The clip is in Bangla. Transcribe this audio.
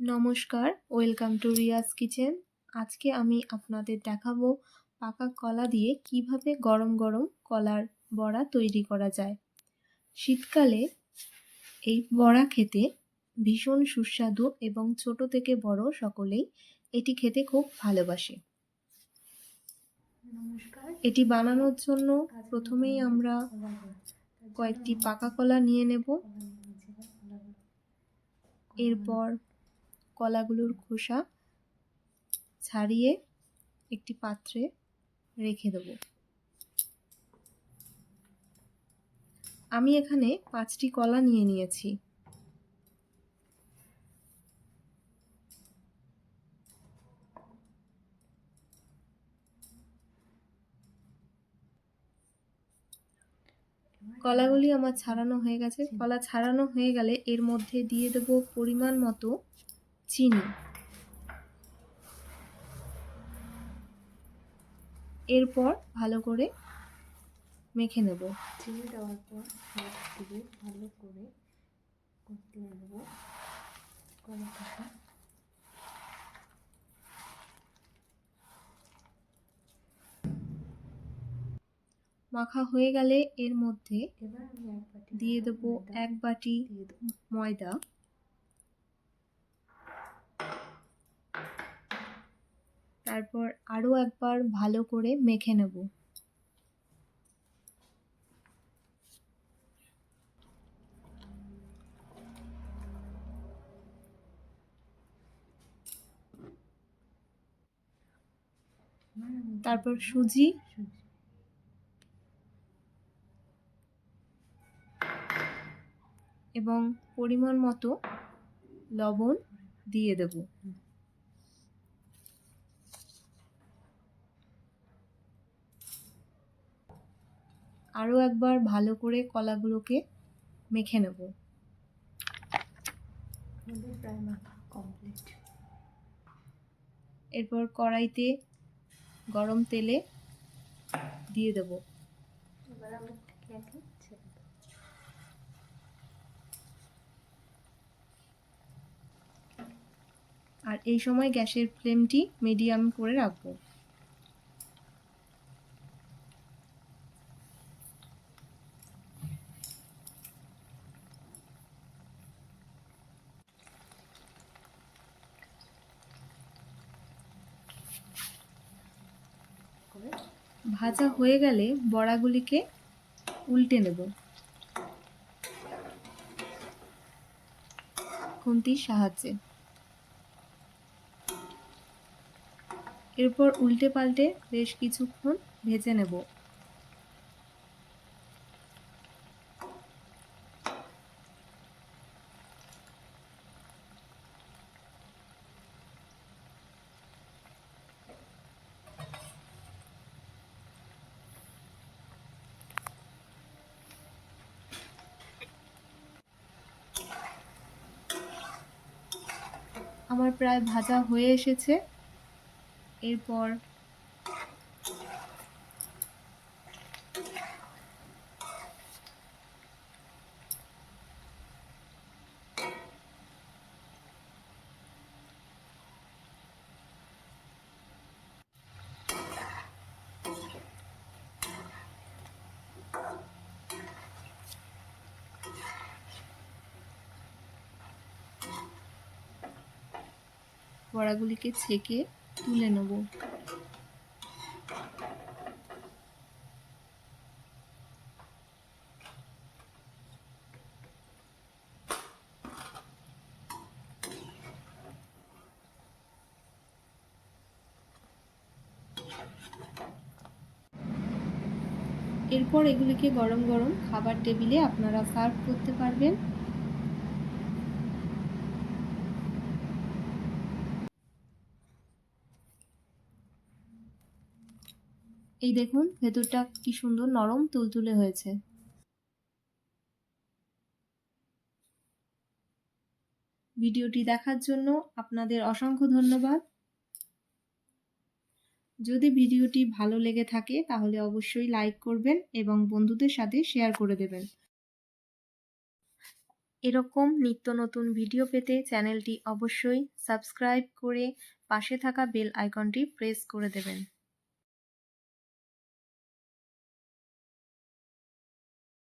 নমস্কার ওয়েলকাম টু রিয়াজ কিচেন। আজকে আমি আপনাদের দেখাবো পাকা কলা দিয়ে কীভাবে গরম গরম কলার বড়া তৈরি করা যায়। শীতকালে এই বড়া খেতে ভীষণ সুস্বাদু এবং ছোট থেকে বড় সকলেই এটি খেতে খুব ভালোবাসে। নমস্কার। এটি বানানোর জন্য প্রথমেই আমরা কয়েকটি পাকা কলা নিয়ে নেব। এরপর কলাগুলোর খোসা ছাড়িয়ে একটি পাত্রে রেখে দেব। আমি এখানে পাঁচটি কলা নিয়ে নিয়েছি। কলাগুলি আমার ছাড়ানো হয়ে গেছে। কলা ছাড়ানো হয়ে গেলে এর মধ্যে দিয়ে দেব পরিমাণ মতো চিনি। এরপর ভালো করে মেখে নেব। চিনি দেওয়ার পর দিয়ে ভালো করে করতে নেব। কলাটাকে মাখা হয়ে গেলে এর মধ্যে দিয়ে দেব এক বাটি ময়দা। তারপর আরও একবার ভালো করে মেখে নেব। তারপর সুজি। এবং পরিমাণ মতো লবণ দিয়ে দেব। আরও একবার ভালো করে কলাগুলোকে মেখে নেব। প্রায় মাখা কমপ্লিট এরপর কড়াইতে গরম তেলে দিয়ে দেবো। আর এই সময় গ্যাসের ফ্লেমটি মিডিয়াম করে রাখব। ভাজা হয়ে গেলে বড়াগুলিকে উল্টে নেব। খুন্তির সাহায্যে। এরপর উল্টে পাল্টে বেশ কিছুক্ষণ ভেজে নেব। আমার প্রায় ভাজা হয়ে এসেছে। এরপর বড়াগুলিকে ছেঁকে তুলে নেব। এরপর এগুলিকে গরম গরম খাবার টেবিলে আপনারা সার্ভ করতে পারবেন। এই দেখুন, ভেতরটা কি সুন্দর নরম তুলতুলে হয়েছে। ভিডিওটি দেখার জন্য আপনাদের অসংখ্য ধন্যবাদ। যদি ভিডিওটি ভালো লেগে থাকে, তাহলে অবশ্যই লাইক করবেন এবং বন্ধুদের সাথে শেয়ার করে দেবেন। এরকম নিত্য নতুন ভিডিও পেতে চ্যানেলটি অবশ্যই সাবস্ক্রাইব করে পাশে থাকা বেল আইকনটি প্রেস করে দেবেন।